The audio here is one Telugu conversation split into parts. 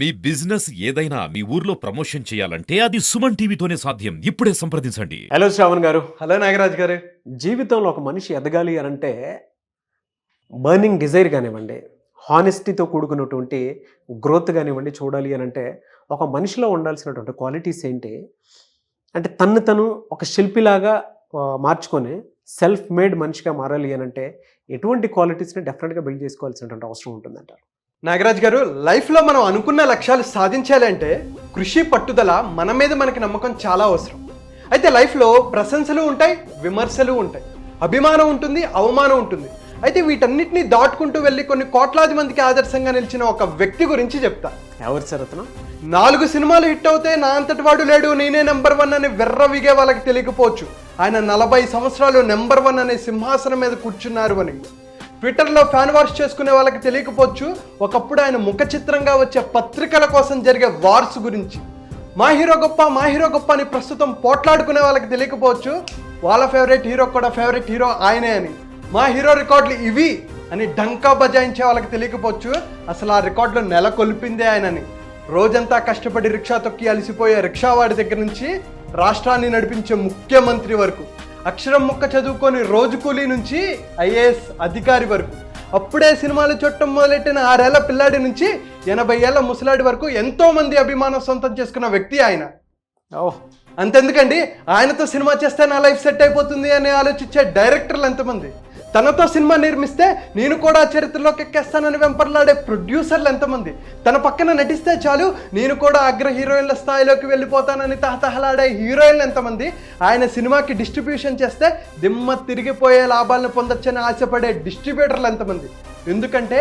మీ బిజినెస్ ఏదైనా మీ ఊర్లో ప్రమోషన్ చేయాలంటే అది సుమన్ టీవీతోనే సాధ్యం. ఇప్పుడే సంప్రదించండి. హలో శ్రావణ్ గారు. హలో నాగరాజ్ గారు. జీవితంలో ఒక మనిషి ఎదగాలి అని అంటే బర్నింగ్ డిజైర్ కానివ్వండి హానెస్టీతో కూడుకున్నటువంటి గ్రోత్ కానివ్వండి చూడాలి అని అంటే ఒక మనిషిలో ఉండాల్సినటువంటి క్వాలిటీస్ ఏంటి? అంటే తను తను ఒక శిల్పిలాగా మార్చుకొని సెల్ఫ్ మేడ్ మనిషిగా మారాలి అని అంటే ఎటువంటి క్వాలిటీస్ని డెఫినెట్గా బిల్డ్ చేసుకోవాల్సినటువంటి అవసరం ఉంటుందంటారు? నాగరాజ్ గారు లైఫ్లో మనం అనుకున్న లక్ష్యాలు సాధించాలి అంటే కృషి పట్టుదల మన మీద మనకి నమ్మకం చాలా అవసరం. అయితే లైఫ్లో ప్రశంసలు ఉంటాయి విమర్శలు ఉంటాయి. అభిమానం ఉంటుంది అవమానం ఉంటుంది. అయితే వీటన్నిటిని దాటుకుంటూ వెళ్ళి కొన్ని కోట్లాది మందికి ఆదర్శంగా నిలిచిన ఒక వ్యక్తి గురించి చెప్తా. ఎవరి సార్ అతను? నాలుగు సినిమాలు హిట్ అవుతే నా అంతటి వాడు లేడు నేనే నెంబర్ వన్ అని వెర్రవిగే వాళ్ళకి తెలియకపోవచ్చు. ఆయన నలభై సంవత్సరాలు నెంబర్ వన్ అనే సింహాసనం మీద కూర్చున్నారు అని. ట్విట్టర్లో ఫ్యాన్ వార్స్ చేసుకునే వాళ్ళకి తెలియకపోవచ్చు. ఒకప్పుడు ఆయన ముఖ చిత్రంగా వచ్చే పత్రికల కోసం జరిగే వార్స్ గురించి. మా హీరో గొప్ప మా హీరో గొప్ప అని ప్రస్తుతం పోట్లాడుకునే వాళ్ళకి తెలియకపోవచ్చు. వాళ్ళ ఫేవరెట్ హీరో కూడా ఫేవరెట్ హీరో ఆయనే అని. మా హీరో రికార్డులు ఇవి అని డంకా బజాయించే వాళ్ళకి తెలియకపోవచ్చు. అసలు ఆ రికార్డులు నెలకొల్పిందే ఆయనని. రోజంతా కష్టపడి రిక్షా తొక్కి అలసిపోయే రిక్షావాడి దగ్గర నుంచి రాష్ట్రాన్ని నడిపించే ముఖ్యమంత్రి వరకు. అక్షరం ముక్క చదువుకొని రోజు కూలీ నుంచి ఐఏఎస్ అధికారి వరకు. అప్పుడే సినిమాలు చుట్టం మొదలెట్టిన ఆరేళ్ళ పిల్లాడి నుంచి ఎనభై ఏళ్ళ ముసలాడి వరకు ఎంతో మంది అభిమానం సొంతం చేసుకున్న వ్యక్తి ఆయన. ఓహ్. అంతెందుకండి? ఆయనతో సినిమా చేస్తే నా లైఫ్ సెట్ అయిపోతుంది అని ఆలోచించే డైరెక్టర్లు ఎంతమంది? తనతో సినిమా నిర్మిస్తే నేను కూడా చరిత్రలోకి ఎక్కేస్తానని వెంపర్లాడే ప్రొడ్యూసర్లు ఎంతమంది? తన పక్కన నటిస్తే చాలు నేను కూడా అగ్ర హీరోయిన్ల స్థాయిలోకి వెళ్ళిపోతానని తహతహలాడే హీరోయిన్లు ఎంతమంది? ఆయన సినిమాకి డిస్ట్రిబ్యూషన్ చేస్తే దిమ్మ తిరిగిపోయే లాభాలను పొందొచ్చని ఆశపడే డిస్ట్రిబ్యూటర్లు ఎంతమంది? ఎందుకంటే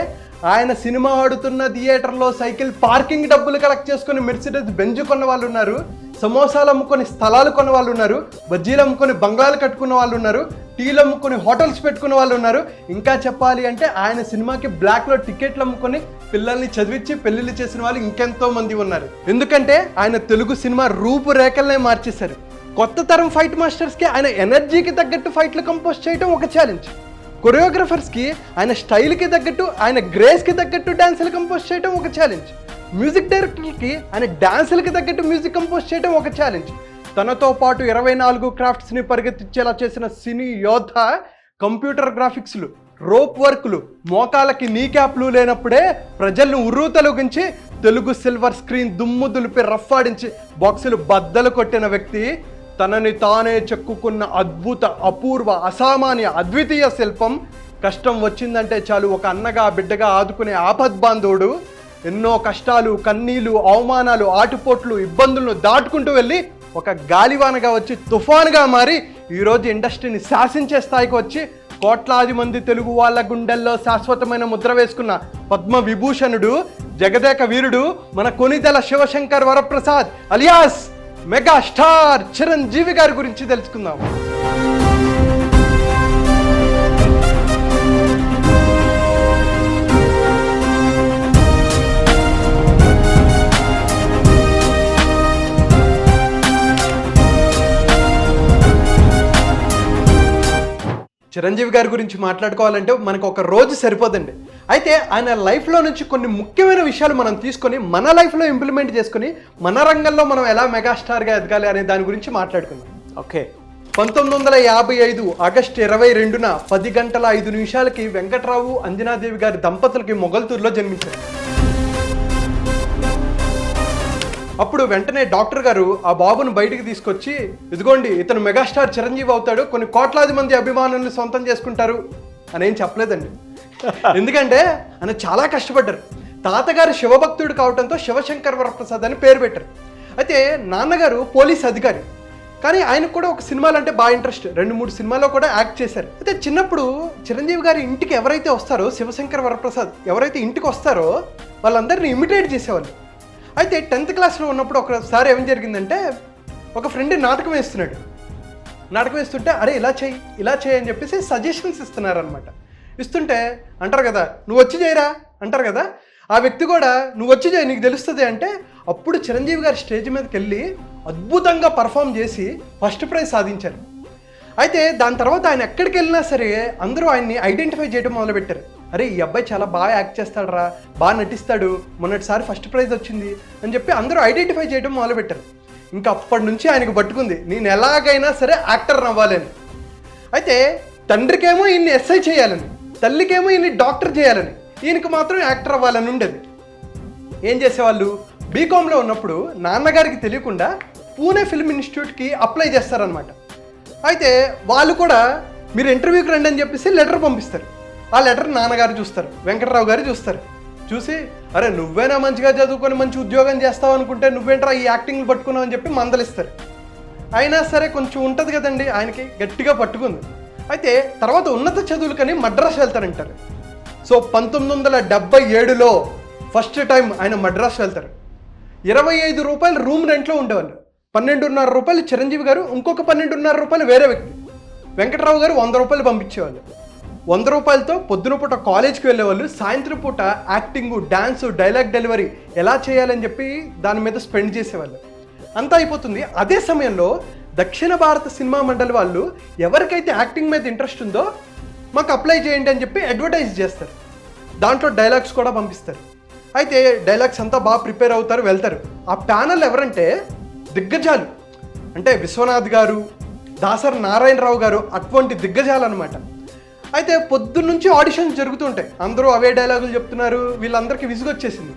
ఆయన సినిమా ఆడుతున్న థియేటర్లో సైకిల్ పార్కింగ్ డబ్బులు కలెక్ట్ చేసుకుని మెర్సిడెస్ బెంజ్ కొన్న వాళ్ళు ఉన్నారు సమోసాలు అమ్ముకొని స్థలాలు కొన్న వాళ్ళు ఉన్నారు బజ్జీలు అమ్ముకొని బంగ్లాలు కట్టుకున్న వాళ్ళు ఉన్నారు టీలు అమ్ముకొని హోటల్స్ పెట్టుకున్న వాళ్ళు ఉన్నారు. ఇంకా చెప్పాలి అంటే ఆయన సినిమాకి బ్లాక్లో టికెట్లు అమ్ముకొని పిల్లల్ని చదివించి పెళ్ళిళ్ళు చేసిన వాళ్ళు ఇంకెంతో మంది ఉన్నారు. ఎందుకంటే ఆయన తెలుగు సినిమా రూపురేఖలనే మార్చేశారు. కొత్త తరం ఫైట్ మాస్టర్స్కి ఆయన ఎనర్జీకి తగ్గట్టు ఫైట్లు కంపోజ్ చేయడం ఒక ఛాలెంజ్ కొరియోగ్రఫర్స్కి ఆయన స్టైల్కి తగ్గట్టు ఆయన గ్రేస్కి తగ్గట్టు డ్యాన్సులు కంపోజ్ చేయడం ఒక ఛాలెంజ్ మ్యూజిక్ డైరెక్టర్కి ఆయన డ్యాన్సులకి తగ్గట్టు మ్యూజిక్ కంపోజ్ చేయడం ఒక ఛాలెంజ్ తనతో పాటు ఇరవై నాలుగు క్రాఫ్ట్స్ని పరిగెత్తించేలా చేసిన సినీ యోధ కంప్యూటర్ గ్రాఫిక్స్లు రోప్ వర్క్లు మోకాలకి నీ క్యాప్లు లేనప్పుడే ప్రజలను ఉర్రూ తొలగించి తెలుగు సిల్వర్ స్క్రీన్ దుమ్ము దులిపి రఫ్ఫాడించి బాక్సులు బద్దలు కొట్టిన వ్యక్తి తనని తానే చెక్కుకున్న అద్భుత అపూర్వ అసామాన్య అద్వితీయ శిల్పం కష్టం వచ్చిందంటే చాలు ఒక అన్నగా బిడ్డగా ఆదుకునే ఆపద్బాంధవుడు ఎన్నో కష్టాలు కన్నీలు అవమానాలు ఆటుపోట్లు ఇబ్బందులను దాటుకుంటూ వెళ్ళి ఒక గాలివానగా వచ్చి తుఫానుగా మారి ఈరోజు ఇండస్ట్రీని శాసించే స్థాయికి వచ్చి కోట్లాది మంది తెలుగు వాళ్ళ గుండెల్లో శాశ్వతమైన ముద్ర వేసుకున్న పద్మ విభూషణుడు జగదేక వీరుడు మన Konidela Sivashankar Varaprasad alias mega star Chiranjeevi గారి గురించి తెలుసుకుందాం. చిరంజీవి గారి గురించి మాట్లాడుకోవాలంటే మనకు ఒక రోజు సరిపోదండి. అయితే ఆయన లైఫ్లో నుంచి కొన్ని ముఖ్యమైన విషయాలు మనం తీసుకొని మన లైఫ్లో ఇంప్లిమెంట్ చేసుకొని మన రంగంలో మనం ఎలా మెగాస్టార్గా ఎదగాలి అనే దాని గురించి మాట్లాడుకుందాం. ఓకే. పంతొమ్మిది వందల యాభై ఐదు ఆగస్టు ఇరవై రెండున పది గంటల ఐదు నిమిషాలకి వెంకట్రావు అంజనాదేవి గారి దంపతులకి మొగల్తూరులో జన్మించారు. అప్పుడు వెంటనే డాక్టర్ గారు ఆ బాబును బయటికి తీసుకొచ్చి ఇదిగోండి ఇతను మెగాస్టార్ చిరంజీవి అవుతాడు కొన్ని కోట్లాది మంది అభిమానుల్ని సొంతం చేసుకుంటారు అని ఏం చెప్పలేదండి. ఎందుకంటే ఆయన చాలా కష్టపడ్డారు. తాతగారు శివభక్తుడు కావడంతో శివశంకర్ వరప్రసాద్ అని పేరు పెట్టారు. అయితే నాన్నగారు పోలీస్ అధికారి. కానీ ఆయనకు కూడా ఒక సినిమాలు అంటే బాగా ఇంట్రెస్ట్. రెండు మూడు సినిమాల్లో కూడా యాక్ట్ చేశారు. అయితే చిన్నప్పుడు చిరంజీవి గారి ఇంటికి ఎవరైతే వస్తారో శివశంకర్ వరప్రసాద్ ఎవరైతే ఇంటికి వస్తారో వాళ్ళందరినీ ఇమిటేట్ చేసేవాళ్ళు. అయితే టెన్త్ క్లాస్లో ఉన్నప్పుడు ఒకసారి ఏం జరిగిందంటే ఒక ఫ్రెండ్ నాటకం వేస్తున్నాడు. నాటకం వేస్తుంటే అరే ఇలా చేయి ఇలా చేయి అని చెప్పేసి సజెషన్స్ ఇస్తున్నారనమాట ఇస్తుంటే అంటారు కదా నువ్వు వచ్చి చేయరా? అంటారు కదా ఆ వ్యక్తి కూడా నువ్వు వచ్చి చేయి నీకు తెలుస్తుంది అంటే అప్పుడు చిరంజీవి గారి స్టేజ్ మీదకి వెళ్ళి అద్భుతంగా పర్ఫామ్ చేసి ఫస్ట్ ప్రైజ్ సాధించారు. అయితే దాని తర్వాత ఆయన ఎక్కడికి వెళ్ళినా సరే అందరూ ఆయన్ని ఐడెంటిఫై చేయడం మొదలుపెట్టారు. అరే ఈ అబ్బాయి చాలా బాగా యాక్ట్ చేస్తాడురా బాగా నటిస్తాడు మొన్నటిసారి ఫస్ట్ ప్రైజ్ వచ్చింది అని చెప్పి అందరూ ఐడెంటిఫై చేయడం మొదలుపెట్టారు. ఇంకా అప్పటి నుంచి ఆయనకు పట్టుకుంది నేను ఎలాగైనా సరే యాక్టర్ అవ్వాలని. అయితే తండ్రికేమో ఈయన్ని ఎస్ఐ చేయాలని తల్లికేమో ఈయన్ని డాక్టర్ చేయాలని ఈయనకి మాత్రం యాక్టర్ అవ్వాలని ఉండేది. ఏం చేసేవాళ్ళు? బీకామ్లో ఉన్నప్పుడు నాన్నగారికి తెలియకుండా పూణే ఫిల్మ్ ఇన్స్టిట్యూట్కి అప్లై చేస్తారనమాట అయితే వాళ్ళు కూడా మీరు ఇంటర్వ్యూకి రండి అని చెప్పేసి లెటర్ పంపిస్తారు. ఆ లెటర్ నాన్నగారు చూస్తారు వెంకటరావు గారు చూస్తారు. చూసి అరే నువ్వేనా మంచిగా చదువుకొని మంచి ఉద్యోగం చేస్తావు అనుకుంటే నువ్వేంట్రా ఈ యాక్టింగ్లు పట్టుకున్నావు అని చెప్పి మందలిస్తారు. అయినా సరే కొంచెం ఉంటుంది కదండి ఆయనకి గట్టిగా పట్టుకుంది. అయితే తర్వాత ఉన్నత చదువులకని మద్రాసు వెళ్తారంటారు. సో పంతొమ్మిది వందల డెబ్బై ఏడులో ఫస్ట్ టైం ఆయన మద్రాసు వెళ్తారు. ఇరవై ఐదు రూపాయలు రూమ్ రెంట్లో ఉండేవాళ్ళు. పన్నెండున్నర రూపాయలు చిరంజీవి గారు ఇంకొక పన్నెండున్నర రూపాయలు వేరే వ్యక్తి. వెంకట్రావు గారు వంద రూపాయలు పంపించేవాళ్ళు. వంద రూపాయలతో పొద్దున పూట కాలేజ్కి వెళ్ళేవాళ్ళు సాయంత్రం పూట యాక్టింగ్ డ్యాన్స్ డైలాగ్ డెలివరీ ఎలా చేయాలని చెప్పి దాని మీద స్పెండ్ చేసేవాళ్ళు. అంతా అయిపోతుంది. అదే సమయంలో దక్షిణ భారత సినిమా మండలి వాళ్ళు ఎవరికైతే యాక్టింగ్ మీద ఇంట్రెస్ట్ ఉందో మాకు అప్లై చేయండి అని చెప్పి అడ్వర్టైజ్ చేస్తారు. దాంట్లో డైలాగ్స్ కూడా పంపిస్తారు. అయితే డైలాగ్స్ అంతా బాగా ప్రిపేర్ అవుతారు వెళ్తారు. ఆ ప్యానల్ ఎవరంటే దిగ్గజాలు. అంటే విశ్వనాథ్ గారు దాసరి నారాయణరావు గారు అటువంటి దిగ్గజాలు అనమాట అయితే పొద్దున్నుంచి ఆడిషన్స్ జరుగుతుంటాయి అందరూ అవే డైలాగులు చెప్తున్నారు. వీళ్ళందరికీ విసుగొచ్చేసింది.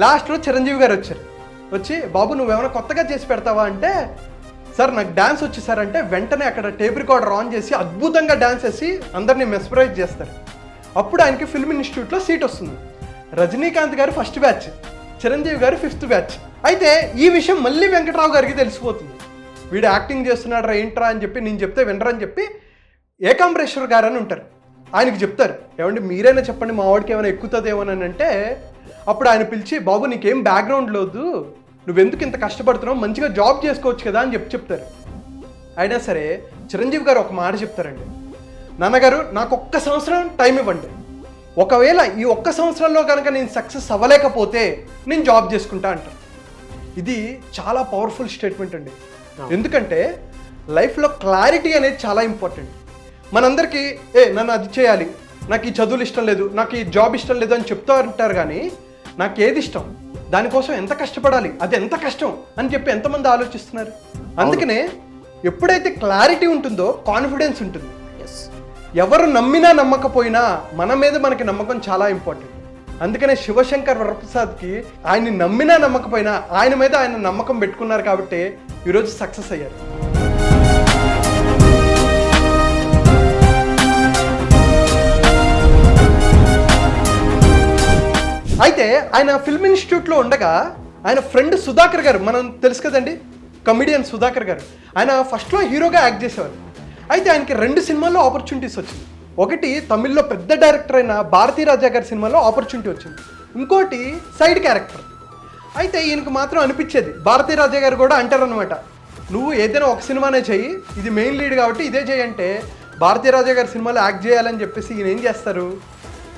లాస్ట్లో చిరంజీవి గారు వచ్చారు. వచ్చి బాబు నువ్వేమైనా కొత్తగా చేసి పెడతావా? అంటే సార్ నాకు డ్యాన్స్ వచ్చి సార్ అంటే వెంటనే అక్కడ టేప్ రికార్డర్ ఆన్ చేసి అద్భుతంగా డ్యాన్స్ వేసి అందరినీ మెస్పరైజ్ చేస్తారు. అప్పుడు ఆయనకి ఫిల్మ్ ఇన్స్టిట్యూట్లో సీట్ వస్తుంది. రజనీకాంత్ గారు ఫస్ట్ బ్యాచ్ చిరంజీవి గారు ఫిఫ్త్ బ్యాచ్. అయితే ఈ విషయం మళ్ళీ వెంకట్రావు గారికి తెలిసిపోతుంది. వీడు యాక్టింగ్ చేస్తున్నాడు రా ఏంట్రా అని చెప్పి నేను చెప్తే వినరని చెప్పి ఏకాంబరేశ్వర్ గారు అని ఉంటారు. ఆయనకి చెప్తారు. ఏమండి మీరైనా చెప్పండి మా వాడికి ఏమైనా ఎక్కుతుందేమోనని అంటే అప్పుడు ఆయన పిలిచి బాబు నీకేం బ్యాక్గ్రౌండ్ లేదు. నువ్వెందుకు ఇంత కష్టపడుతున్నావు? మంచిగా జాబ్ చేసుకోవచ్చు కదా అని చెప్పి చెప్తారు. అయినా సరే చిరంజీవి గారు ఒక మాట చెప్తారండి. నాన్నగారు నాకు ఒక్క సంవత్సరం టైం ఇవ్వండి. ఒకవేళ ఈ ఒక్క సంవత్సరంలో కనుక నేను సక్సెస్ అవ్వలేకపోతే నేను జాబ్ చేసుకుంటా అంటారు. ఇది చాలా పవర్ఫుల్ స్టేట్మెంట్ అండి. ఎందుకంటే లైఫ్లో క్లారిటీ అనేది చాలా ఇంపార్టెంట్ మనందరికీ ఏ నన్ను అది చేయాలి. నాకు ఈ చదువులు ఇష్టం లేదు నాకు ఈ జాబ్ ఇష్టం లేదు అని చెప్తూ ఉంటారు కానీ నాకు ఏది ఇష్టం దానికోసం ఎంత కష్టపడాలి? అది ఎంత కష్టం? అని చెప్పి ఎంతమంది ఆలోచిస్తున్నారు. అందుకనే ఎప్పుడైతే క్లారిటీ ఉంటుందో కాన్ఫిడెన్స్ ఉంటుంది. ఎస్ ఎవరు నమ్మినా నమ్మకపోయినా మన మీద మనకి నమ్మకం చాలా ఇంపార్టెంట్. అందుకనే శివశంకర్ వరప్రసాద్కి ఆయన్ని నమ్మినా నమ్మకపోయినా ఆయన మీద ఆయన నమ్మకం పెట్టుకున్నారు కాబట్టి ఈరోజు సక్సెస్ అయ్యారు. అయితే ఆయన ఫిల్మ్ ఇన్స్టిట్యూట్లో ఉండగా ఆయన ఫ్రెండ్ సుధాకర్ గారు మనం తెలుసు కదండి కమిడియన్ సుధాకర్ గారు. ఆయన ఫస్ట్లో హీరోగా యాక్ట్ చేసేవారు. అయితే ఆయనకి రెండు సినిమాల్లో ఆపర్చునిటీస్ వచ్చింది. ఒకటి తమిళ్ళో పెద్ద డైరెక్టర్ అయిన భారతీ రాజా గారి సినిమాలో ఆపర్చునిటీ వచ్చింది. ఇంకోటి సైడ్ క్యారెక్టర్ అయితే ఈయనకు మాత్రం అనిపించేది భారతీ రాజా గారు కూడా అంటారనమాట నువ్వు ఏదైనా ఒక సినిమానే చెయ్యి ఇది మెయిన్ లీడ్ కాబట్టి ఇదే చేయంటే అంటే భారతీ రాజా గారి సినిమాలో యాక్ట్ చేయాలని చెప్పేసి ఈయన ఏం చేస్తారు?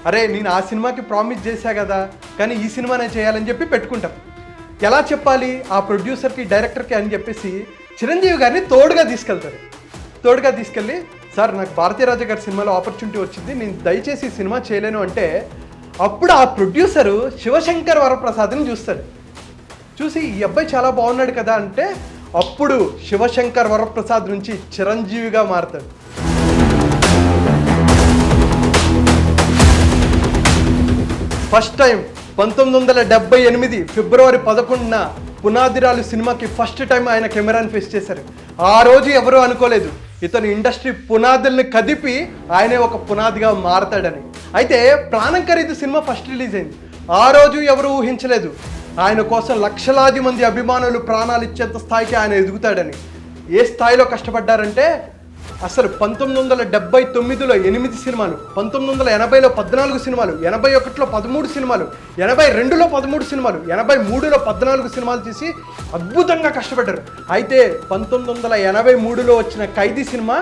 అరే నేను ఆ సినిమాకి ప్రామిస్ చేశా కదా కానీ ఈ సినిమానే చేయాలని చెప్పి పెట్టుకుంటాం. ఎలా చెప్పాలి? ఆ ప్రొడ్యూసర్కి డైరెక్టర్కి అని చెప్పేసి చిరంజీవి గారిని తోడుగా తీసుకెళ్తారు. తోడుగా తీసుకెళ్ళి సార్ నాకు భారతీయరాజు గారి సినిమాలో ఆపర్చునిటీ వచ్చింది నేను దయచేసి ఈ సినిమా చేయలేను అంటే అప్పుడు ఆ ప్రొడ్యూసరు శివశంకర్ వరప్రసాద్ని చూస్తారు చూసి ఈ అబ్బాయి చాలా బాగున్నాడు కదా అంటే అప్పుడు శివశంకర్ వరప్రసాద్ నుంచి చిరంజీవిగా మారుతాడు. ఫస్ట్ టైం పంతొమ్మిది వందల డెబ్బై ఎనిమిది ఫిబ్రవరి పదకొండున పునాదిరాలు సినిమాకి ఫస్ట్ టైం ఆయన కెమెరాని ఫేస్ చేశారు. ఆ రోజు ఎవరూ అనుకోలేదు. ఇతను ఇండస్ట్రీ పునాదుల్ని కదిపి ఆయనే ఒక పునాదిగా మారతాడని. అయితే ప్రాణం ఖరీదు సినిమా ఫస్ట్ రిలీజ్ అయింది. ఆ రోజు ఎవరు ఊహించలేదు. ఆయన కోసం లక్షలాది మంది అభిమానులు ప్రాణాలు ఇచ్చేంత స్థాయికి ఆయన ఎదుగుతాడని. ఏ స్థాయిలో కష్టపడ్డారంటే అసలు పంతొమ్మిది వందల డెబ్బై తొమ్మిదిలో ఎనిమిది సినిమాలు పంతొమ్మిది వందల ఎనభైలో పద్నాలుగు సినిమాలు ఎనభై ఒకటిలో పదమూడు సినిమాలు ఎనభై రెండులో పదమూడు సినిమాలు ఎనభై మూడులో పద్నాలుగు సినిమాలు తీసి అద్భుతంగా కష్టపడ్డారు. అయితే పంతొమ్మిది వందల ఎనభై మూడులో వచ్చిన ఖైదీ సినిమా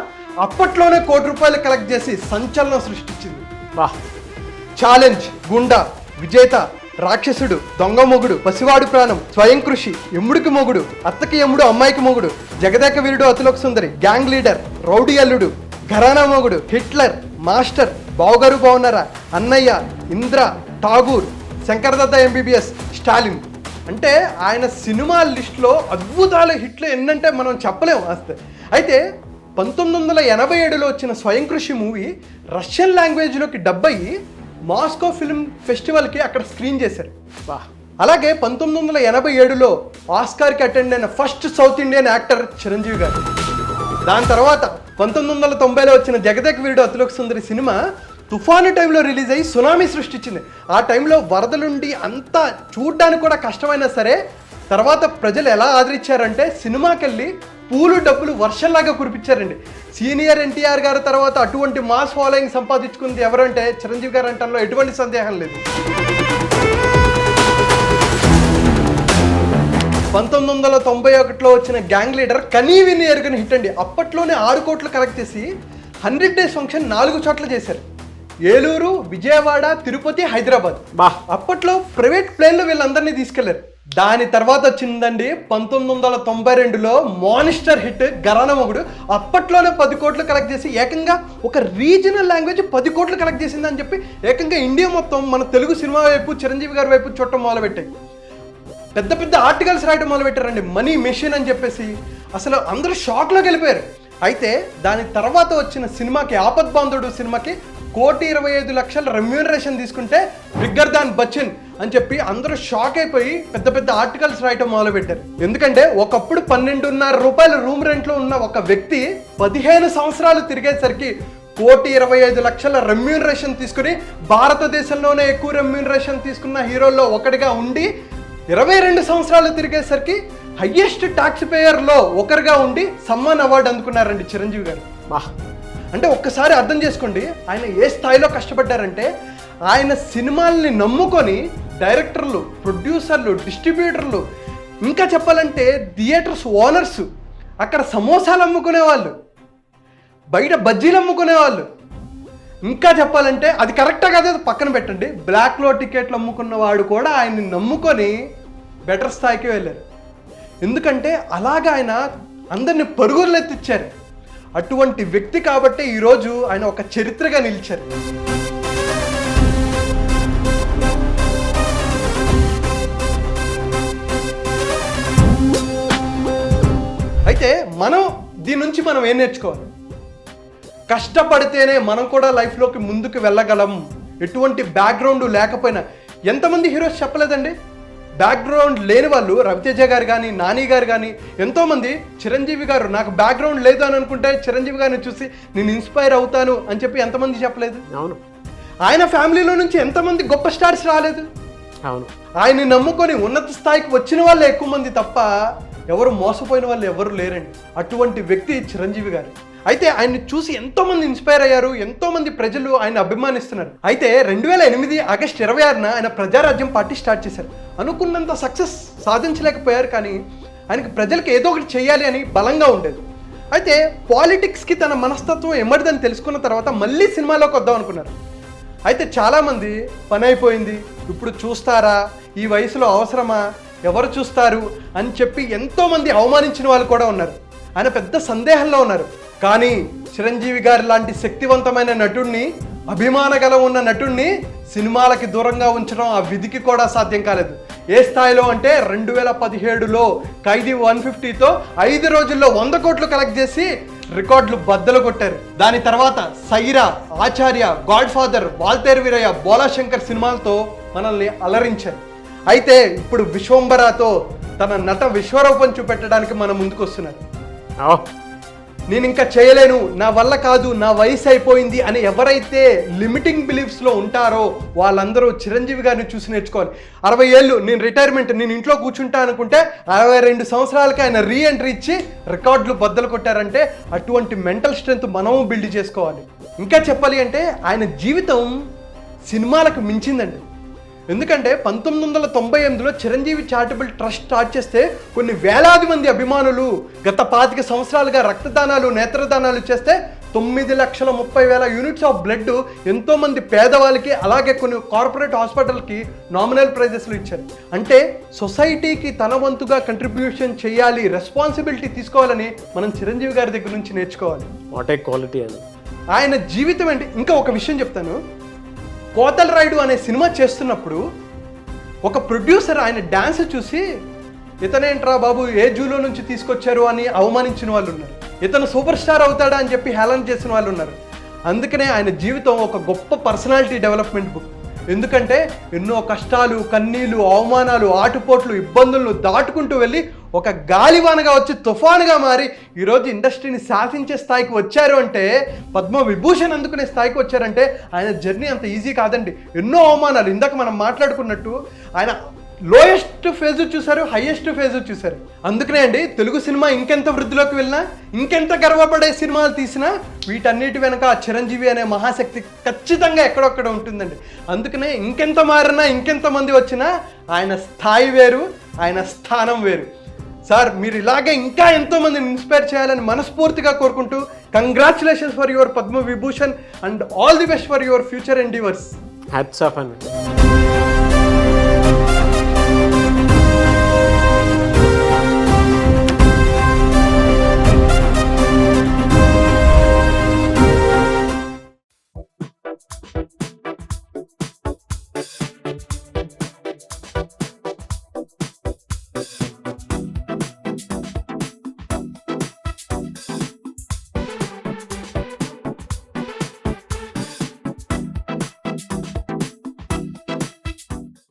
అప్పట్లోనే కోటి రూపాయలు కలెక్ట్ చేసి సంచలనం సృష్టించింది. వా ఛాలెంజ్ గుండా విజేత రాక్షసుడు దొంగ మొగుడు పసివాడు ప్రాణం స్వయం కృషి ఎముడికి మొగుడు Attaki Yamudu Ammayiki Mogudu Jagadeka Veerudu Athiloka Sundari Gang Leader Rowdy Alludu Gharana Mogudu Hitler Master Bavagaru Bavunnara Annayya Indra Tagore Shankar Dada MBBS Stalin. అంటే ఆయన సినిమా లిస్ట్లో అద్భుతాల హిట్లు ఎన్నంటే మనం చెప్పలేము అస్తే అయితే పంతొమ్మిది వందల ఎనభై ఏడులో వచ్చిన స్వయం కృషి మూవీ రష్యన్ లాంగ్వేజ్లోకి డబ్ అయ్యి మాస్కో ఫిల్మ్ ఫెస్టివల్కి అక్కడ స్క్రీన్ చేశారు. అలాగే పంతొమ్మిది వందల ఎనభై ఏడులో ఆస్కార్కి అటెండ్ అయిన first South Indian actor Chiranjeevi గారు. దాని తర్వాత పంతొమ్మిది వందల తొంభైలో వచ్చిన జగదేక్ వీరుడు అతులోక సుందరి సినిమా తుఫాను టైంలో రిలీజ్ అయ్యి సునామీ సృష్టించింది. ఆ టైంలో వరదలుండి అంతా చూడ్డానికి కూడా కష్టమైనా సరే తర్వాత ప్రజలు ఎలా ఆదరించారంటే సినిమాకెళ్ళి పూలు డబ్బులు వర్షంలాగా కురిపించారండి. సీనియర్ ఎన్టీఆర్ గారి తర్వాత అటువంటి మాస్ ఫాలోయింగ్ సంపాదించుకుంది ఎవరంటే చిరంజీవి గారు అంటంలో ఎటువంటి సందేహం లేదు. పంతొమ్మిది వందల తొంభై ఒకటిలో వచ్చిన గ్యాంగ్ లీడర్ కనీ విని ఎరుగని హిట్ అండి. అప్పట్లోనే ఆరు కోట్లు కలెక్ట్ చేసి హండ్రెడ్ డేస్ ఫంక్షన్ నాలుగు చోట్ల చేశారు. ఏలూరు విజయవాడ తిరుపతి హైదరాబాద్. అప్పట్లో ప్రైవేట్ ప్లేన్లో వీళ్ళందరినీ తీసుకెళ్ళారు. దాని తర్వాత వచ్చిందండి పంతొమ్మిది వందల తొంభై రెండులో మానిస్టర్ హిట్ గరానమొగుడు. అప్పట్లోనే పది కోట్లు కలెక్ట్ చేసి ఏకంగా ఒక రీజనల్ లాంగ్వేజ్ పది కోట్లు కలెక్ట్ చేసిందని చెప్పి ఏకంగా ఇండియా మొత్తం మన తెలుగు సినిమా వైపు చిరంజీవి గారి వైపు చూడటం మొదలుపెట్టాయి. పెద్ద పెద్ద ఆర్టికల్స్ రాయడం మొదలుపెట్టారండి. మనీ మెషిన్ అని చెప్పేసి. అసలు అందరూ షాక్లోకి వెళ్ళిపోయారు. అయితే దాని తర్వాత వచ్చిన సినిమాకి ఆపద్ బాంధుడు సినిమాకి కోటి ఇరవై ఐదు లక్షల రెమ్యూనరేషన్ తీసుకుంటే బిగ్గర్ దాన్ బచ్చన్ అని చెప్పి అందరూ షాక్ అయిపోయి పెద్ద పెద్ద ఆర్టికల్స్ రాయటం మొదలుపెట్టారు. ఎందుకంటే ఒకప్పుడు పన్నెండున్నర రూపాయల రూమ్ రెంట్లో ఉన్న ఒక వ్యక్తి పదిహేను సంవత్సరాలు తిరిగేసరికి కోటి ఇరవై ఐదు లక్షల రెమ్యూనరేషన్ తీసుకుని భారతదేశంలోనే ఎక్కువ రెమ్యూనరేషన్ తీసుకున్న హీరోల్లో ఒకటిగా ఉండి ఇరవై రెండు సంవత్సరాలు తిరిగేసరికి హయ్యెస్ట్ టాక్స్ పేయర్లో ఒకరిగా ఉండి సమ్మాన్ అవార్డు అందుకున్నారండి చిరంజీవి గారు. బా అంటే ఒక్కసారి అర్థం చేసుకోండి ఆయన ఏ స్థాయిలో కష్టపడ్డారంటే ఆయన సినిమాల్ని నమ్ముకొని డైరెక్టర్లు ప్రొడ్యూసర్లు డిస్ట్రిబ్యూటర్లు ఇంకా చెప్పాలంటే థియేటర్స్ ఓనర్స్ అక్కడ సమోసాలు అమ్ముకునే వాళ్ళు బయట బజ్జీలు అమ్ముకునే వాళ్ళు ఇంకా చెప్పాలంటే అది కరెక్టా కదా పక్కన పెట్టండి. బ్లాక్లో టికెట్లు అమ్ముకున్న వాడు కూడా ఆయన్ని నమ్ముకొని బెటర్ స్థాయికి వెళ్ళారు. ఎందుకంటే అలాగ ఆయన అందరిని పరుగులు ఎత్తిచ్చారు అటువంటి వ్యక్తి కాబట్టి ఈరోజు ఆయన ఒక చరిత్రగా నిలిచారు. అయితే మనం దీని నుంచి మనం ఏం నేర్చుకోవాలి? కష్టపడితేనే మనం కూడా లైఫ్లోకి ముందుకు వెళ్ళగలం. ఎటువంటి బ్యాక్గ్రౌండ్ లేకపోయినా. ఎంతమంది హీరోస్ చెప్పలేదండి? బ్యాక్గ్రౌండ్ లేని వాళ్ళు రవితేజ గారు కానీ నాని గారు కానీ ఎంతోమంది చిరంజీవి గారు నాకు బ్యాక్గ్రౌండ్ లేదు అని అనుకుంటే చిరంజీవి గారిని చూసి నేను ఇన్స్పైర్ అవుతాను అని చెప్పి ఎంతమంది చెప్పలేదు? అవును. ఆయన ఫ్యామిలీలో నుంచి ఎంతమంది గొప్ప స్టార్స్ రాలేదు? అవును. ఆయన్ని నమ్ముకొని ఉన్నత స్థాయికి వచ్చిన వాళ్ళే ఎక్కువ మంది తప్ప ఎవరు మోసపోయిన వాళ్ళు ఎవరు లేరండి. అటువంటి వ్యక్తి చిరంజీవి గారు. అయితే ఆయన్ని చూసి ఎంతో మంది ఇన్స్పైర్ అయ్యారు ఎంతోమంది ప్రజలు ఆయన అభిమానిస్తున్నారు. అయితే రెండు వేల ఎనిమిది ఆగస్ట్ ఇరవై ఆరున ఆయన ప్రజారాజ్యం పార్టీ స్టార్ట్ చేశారు. అనుకున్నంత సక్సెస్ సాధించలేకపోయారు కానీ ఆయనకి ప్రజలకు ఏదో ఒకటి చేయాలి అని బలంగా ఉండేది. అయితే పాలిటిక్స్కి తన మనస్తత్వం ఎమ్మడిదని తెలుసుకున్న తర్వాత మళ్ళీ సినిమాలోకి వద్దాం అనుకున్నారు. అయితే చాలామంది పని అయిపోయింది ఇప్పుడు చూస్తారా ఈ వయసులో అవసరమా ఎవరు చూస్తారు అని చెప్పి ఎంతోమంది అవమానించిన వాళ్ళు కూడా ఉన్నారు. ఆయన పెద్ద సందేహంలో ఉన్నారు. కానీ చిరంజీవి గారి లాంటి శక్తివంతమైన నటుడిని అభిమానగలం ఉన్న నటుడిని సినిమాలకి దూరంగా ఉంచడం ఆ విధికి కూడా సాధ్యం కాలేదు. ఏ స్థాయిలో అంటే రెండు వేల పదిహేడులో ఖైదీ వన్ ఫిఫ్టీతో ఐదు రోజుల్లో వంద కోట్లు కలెక్ట్ చేసి రికార్డులు బద్దలు కొట్టారు. దాని తర్వాత సైరా ఆచార్య గాడ్ ఫాదర్ వాల్తేర్ వీరయ్య బోలాశంకర్ సినిమాలతో మనల్ని అలరించారు. అయితే ఇప్పుడు విశ్వంబరాతో తన నట విశ్వరూపం చూపెట్టడానికి మన ముందుకు వస్తున్నారు. నేను ఇంకా చేయలేను నా వల్ల కాదు నా వయసు అయిపోయింది అని ఎవరైతే లిమిటింగ్ బిలీఫ్స్లో ఉంటారో వాళ్ళందరూ చిరంజీవి గారిని చూసి నేర్చుకోవాలి. అరవై ఏళ్ళు నేను రిటైర్మెంట్ నేను ఇంట్లో కూర్చుంటా అనుకుంటే అరవై రెండు సంవత్సరాలకి ఆయన రీ ఎంట్రీ ఇచ్చి రికార్డులు బద్దలు కొట్టారంటే అటువంటి మెంటల్ స్ట్రెంత్ మనము బిల్డ్ చేసుకోవాలి. ఇంకా చెప్పాలి అంటే ఆయన జీవితం సినిమాలకు మించిందండి. ఎందుకంటే పంతొమ్మిది వందల తొంభై ఎనిమిదిలో చిరంజీవి చారిటబుల్ ట్రస్ట్ స్టార్ట్ చేస్తే కొన్ని వేలాది మంది అభిమానులు గత పాతిక సంవత్సరాలుగా రక్తదానాలు నేత్రదానాలు చేస్తే తొమ్మిది లక్షల ముప్పై వేల యూనిట్స్ ఆఫ్ బ్లడ్ ఎంతో మంది పేదవాళ్ళకి అలాగే కొన్ని కార్పొరేట్ హాస్పిటల్కి నామినల్ ప్రైజెస్లు ఇచ్చారు. అంటే సొసైటీకి తన వంతుగా కంట్రిబ్యూషన్ చేయాలి రెస్పాన్సిబిలిటీ తీసుకోవాలని మనం చిరంజీవి గారి దగ్గర నుంచి నేర్చుకోవాలి. వాట్ ఏ క్వాలిటీ అని ఆయన జీవితం ఏంటి? ఇంకా ఒక విషయం చెప్తాను. కోతల రాయుడు అనే సినిమా చేస్తున్నప్పుడు ఒక ప్రొడ్యూసర్ ఆయన డ్యాన్స్ చూసి ఇతనేంట్రా బాబు ఏ జూలో నుంచి తీసుకొచ్చారు అని అవమానించిన వాళ్ళు ఉన్నారు. ఇతను సూపర్ స్టార్ అవుతాడా అని చెప్పి హేళన చేసిన వాళ్ళు ఉన్నారు. అందుకనే ఆయన జీవితం ఒక గొప్ప పర్సనాలిటీ డెవలప్మెంట్ బుక్. ఎందుకంటే ఎన్నో కష్టాలు కన్నీళ్ళు అవమానాలు ఆటుపోట్లు ఇబ్బందులను దాటుకుంటూ వెళ్ళి ఒక గాలివానగా వచ్చి తుఫానుగా మారి ఈరోజు ఇండస్ట్రీని శాసించే స్థాయికి వచ్చారు అంటే పద్మ విభూషణ్ అందుకునే స్థాయికి వచ్చారంటే ఆయన జర్నీ అంత ఈజీ కాదండి. ఎన్నో అవమానాలు. ఇందాక మనం మాట్లాడుకున్నట్టు ఆయన లోయెస్ట్ ఫేజ్ చూశారు హైయెస్ట్ ఫేజ్ చూశారు. అందుకనే అండి తెలుగు సినిమా ఇంకెంత వృద్ధిలోకి వెళ్ళినా ఇంకెంత గర్వపడే సినిమాలు తీసినా వీటన్నిటి వెనక ఆ చిరంజీవి అనే మహాశక్తి ఖచ్చితంగా ఎక్కడొక్కడ ఉంటుందండి. అందుకనే ఇంకెంత మారినా ఇంకెంత మంది వచ్చినా ఆయన స్థాయి వేరు ఆయన స్థానం వేరు. సార్ మీరు ఇలాగే ఇంకా ఎంతో మందిని ఇన్స్పైర్ చేయాలని మనస్ఫూర్తిగా కోరుకుంటూ congratulations for your Padma Vibhushan and all the best for your future endeavours hats off అండి